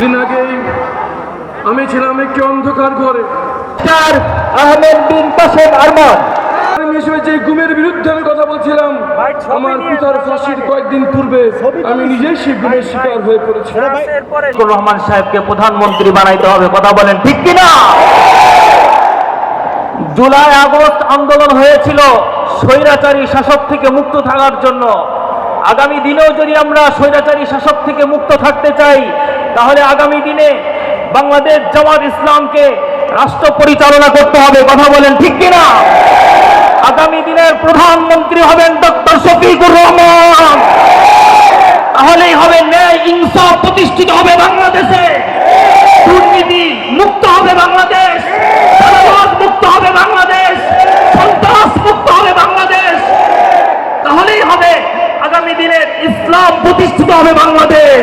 দিন আগেই আমি ছিলাম একটি অন্ধকার ঘরে। স্যার আহমেদ বিন কাসেম আরমান। যে গুমের বিরুদ্ধে আমি কথা বলছিলাম আমার পিতার ফাঁসির কয়েকদিন পূর্বে আমি নিজেই সেই গুমের শিকার হয়ে পড়েছি। রহমান সাহেবকে প্রধানমন্ত্রী বানাইতে হবে কথা বলেন ঠিক কিনা? জুলাই আগস্ট আন্দোলন হয়েছিল স্বৈরাচারী শাসক থেকে মুক্ত থাকার জন্য। আগামী দিনেও যদি আমরা স্বৈরাচারী শাসক থেকে মুক্ত থাকতে চাই তাহলে আগামী দিনে বাংলাদেশ জামাত ইসলামকে রাষ্ট্র পরিচালনা করতে হবে, কথা বলেন ঠিক কিনা? আগামী দিনের প্রধানমন্ত্রী হবেন ডক্টর শফিকুর রহমান। তাহলেই হবে ন্যায় ইনসাফ প্রতিষ্ঠিত হবে বাংলাদেশে। দুর্নীতি মুক্ত হবে বাংলাদেশ। মুক্ত হবে বাংলাদেশ। সন্ত্রাস মুক্ত হবে বাংলাদেশ। তাহলেই হবে আগামী দিনে ইসলাম প্রতিষ্ঠিত হবে বাংলাদেশ।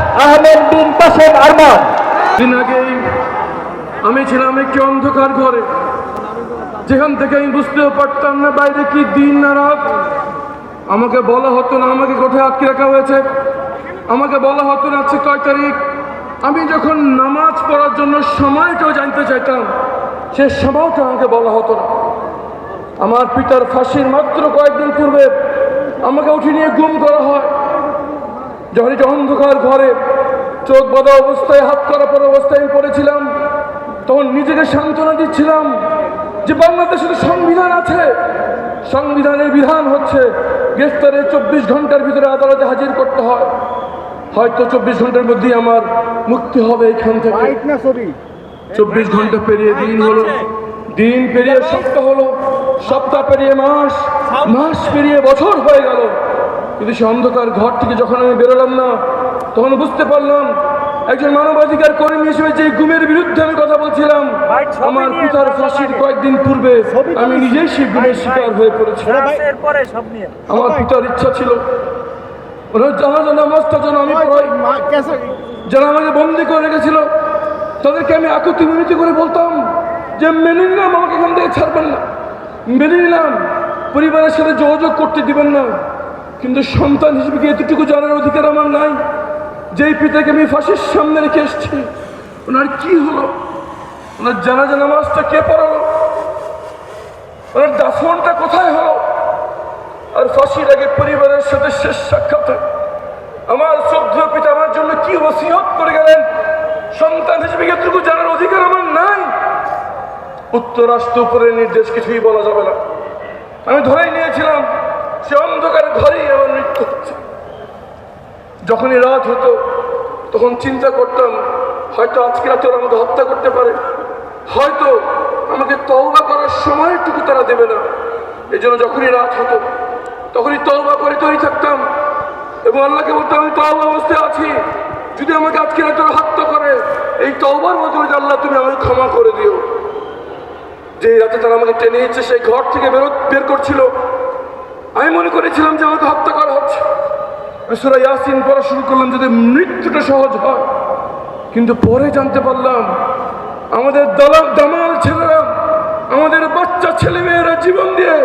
আহমেদ বিন কাসেম আরমান। দিন আগেই আমি ছিলাম একটি অন্ধকার ঘরে। যেখান থেকে আমি বুঝতেও পারতাম না বাইরে কি দিন না রাত। আমাকে বলা হতো না আমাকে কোথায় আটকে রাখা হয়েছে। আমাকে বলা হতো না আজকে কয় তারিখ। আমি যখন নামাজ পড়ার জন্য সময়টাও জানতে চাইতাম, সে সময়টা আমাকে বলা হতো না। আমার পিতার ফাঁসির মাত্র কয়েকদিন পূর্বে আমাকে উঠে নিয়ে গুম করা হয়। যখন এটা অন্ধকার ঘরে চোখ বাঁধা অবস্থায় হাত করা পর অবস্থায় আমি পড়েছিলাম তখন নিজেকে সান্ত্বনা দিচ্ছিলাম যে বাংলাদেশের সংবিধান আছে। সংবিধানের বিধান হচ্ছে গ্রেফতারের চব্বিশ ঘণ্টার ভিতরে আদালতে হাজির করতে হয়। হয়তো চব্বিশ ঘণ্টার মধ্যেই আমার মুক্তি হবে এখান থেকে। চব্বিশ ঘণ্টা পেরিয়ে দিন হলো। দিন পেরিয়ে সপ্তাহ হলো। সপ্তাহ পেরিয়ে মাস। মাস পেরিয়ে বছর হয়ে গেল। কিন্তু সে অন্ধকার ঘর থেকে যখন আমি বেরোলাম না তখন বুঝতে পারলাম একজন মানবাধিকার কর্মী হিসেবে যে গুমের বিরুদ্ধে আমি কথা বলছিলাম আমার পিতার ফাঁসির কয়েকদিন পূর্বে আমি নিজেই সেই গুমের শিকার হয়ে পড়েছি। আমার পিতার ইচ্ছা ছিল। ওনার জানাজা নামাজটা যেন আমি পড়াই। যারা আমাকে বন্দি করে রেখেছিল তাদেরকে আমি আকুতি মিনতি করে বলতাম যে মেনে নিলাম আমাকে এখান থেকে ছাড়বেন না। মেনে নিলাম। পরিবারের সাথে যোগাযোগ করতে দিবেন না। কিন্তু সন্তান হিসেবে এতটুকু জানার অধিকার আমার নাই? যেই পিতাকে আমি ফাঁসির সামনে রেখে এসেছি, ওনার কি হলো? ওনার জানাজা নামাজটা কে পড়ালো? ওনার দাফনটা কোথায় হলো? আর ফাঁসির আগে পরিবারের সাথে শেষ সাক্ষাতে আমার শ্রদ্ধেয় পিতা আমার জন্য কি ওসিয়ত করে গেলেন? সন্তান হিসেবে এতটুকু জানার অধিকার আমার নাই? উত্তরাষ্ট্র উপরের নির্দেশ কিছুই বলা যাবে না। আমি ধরেই নিয়েছিলাম সে অন্ধকার ঘরেই আমার মৃত্যু হচ্ছে। যখনই রাত হতো, তখন চিন্তা করতাম, হয়তো আজকে রাতে ওরা আমাকে হত্যা করতে পারে। হয়তো আমাকে তওবা করার সময়টুকু তারা দেবে না। এই জন্য যখনই রাত হতো, তখনই তওবা করে তৈরি থাকতাম এবং আল্লাহকে বলতাম, আমি তওবা অবস্থায় আছি। যদি আমাকে আজকে রাতে ওরা হত্যা করে, এই তওবার বদলে আল্লাহ তুমি আমাকে ক্ষমা করে দিও। যে রাতে তারা আমাকে টেনে নিচ্ছে সেই ঘর থেকে বেরো বের করছিল আমি মনে করেছিলাম যে আমাকে হত্যা করা হচ্ছে। সুরা ইয়াসিন পড়া শুরু করলাম যদি মৃত্যুটা সহজ হয়। কিন্তু পরে জানতে পারলাম আমাদের দালাল দামাল ছেলেরা আমাদের বাচ্চা ছেলে মেয়েরা জীবন দিয়ে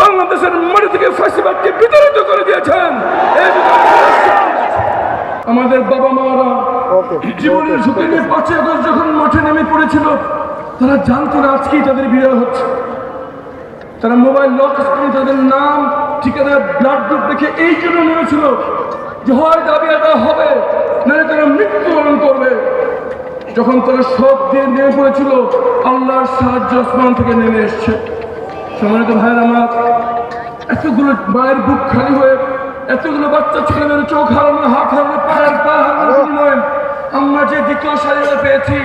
বাংলাদেশের মাটি থেকে ফাঁসিবাদকে বিতাড়িত করে দিয়েছেন। আমাদের বাবা মারা জীবনের ঝুঁকি নিয়ে পাঁচই আগস্ট যখন মাঠে নেমে পড়েছিল তারা জানতো না আজকেই তাদের বিড়াল হচ্ছে। তারা মোবাইল লক স্ক্রিনে তাদের নাম ঠিকানা ব্লাড গ্রুপ দেখে এই জন্য নেমেছিল যে হয় দাবি আদা হবে নাহলে তারা মৃত্যুবরণ করবে। যখন তারা সব দিয়ে নেমে পড়েছিল আল্লাহর সাহায্য আসমান থেকে নেমে এসছে। সম্মানিত ভাইয়ের আমার এতগুলো মায়ের বুক খালি হয়ে এতগুলো বাচ্চা ছেলেমেয়ের চোখ হারানো হাত হারানো পায়ের পা হারানো আমরা যে দ্বিতীয় স্বাধীনতা পেয়েছি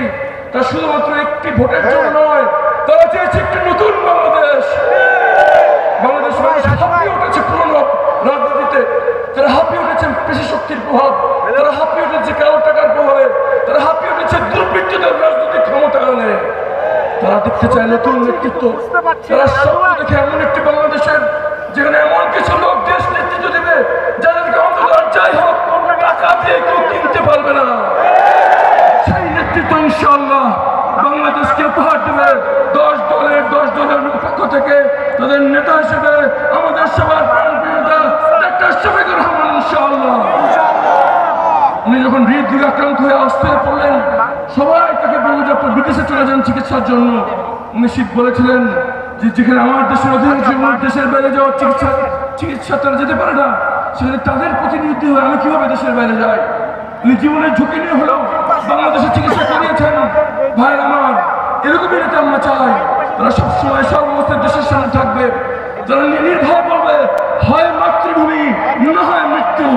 তা শুধুমাত্র একটি ভোটের জন্য নয় তারা চেয়েছে একটি নতুন বাংলাদেশ। তারা দেখতে চায় নতুন নেতৃত্ব। তারা স্বপ্ন দেখে এমন একটি বাংলাদেশের যেখানে এমন কিছু লোক দেশ নেতৃত্ব দেবে যাদেরকে অন্তত যাই হোক টাকা দিয়ে কেউ কিনতে পারবে না। সেই নেতৃত্ব ইনশাল্লাহ বাংলাদেশকে উপহার দেবে। দশ দলের দশ দলের পক্ষ থেকে তাদের নেতা হিসেবে আমাদের সবার ডাক্তার শফিকুর রহমান ইনশাআল্লাহ। উনি যখন হৃদরোগ আক্রান্ত হয়ে অস্থির পড়লেন সবাই তাকে বলল যে আপনি বিদেশে চলে যান চিকিৎসার জন্য। উনি শীত বলেছিলেন যে যেখানে আমার দেশের অধিকাংশ দেশের বাইরে যাওয়ার চিকিৎসা চিকিৎসা তারা যেতে পারে না, সেখানে তাদের প্রতিনিধি হয়ে আমি কীভাবে দেশের বাইরে যাই? উনি জীবনের ঝুঁকি নিয়ে হলেও বাংলাদেশে চিকিৎসা করিয়েছেন। ভাই আমার, এরকমই নেতা আমরা চাই। তারা সবসময় সর্বস্থায় দেশের সামনে থাকবে। যারা নির্ভয় বলবে, হয় মাতৃভূমি, না হয় মৃত্যু।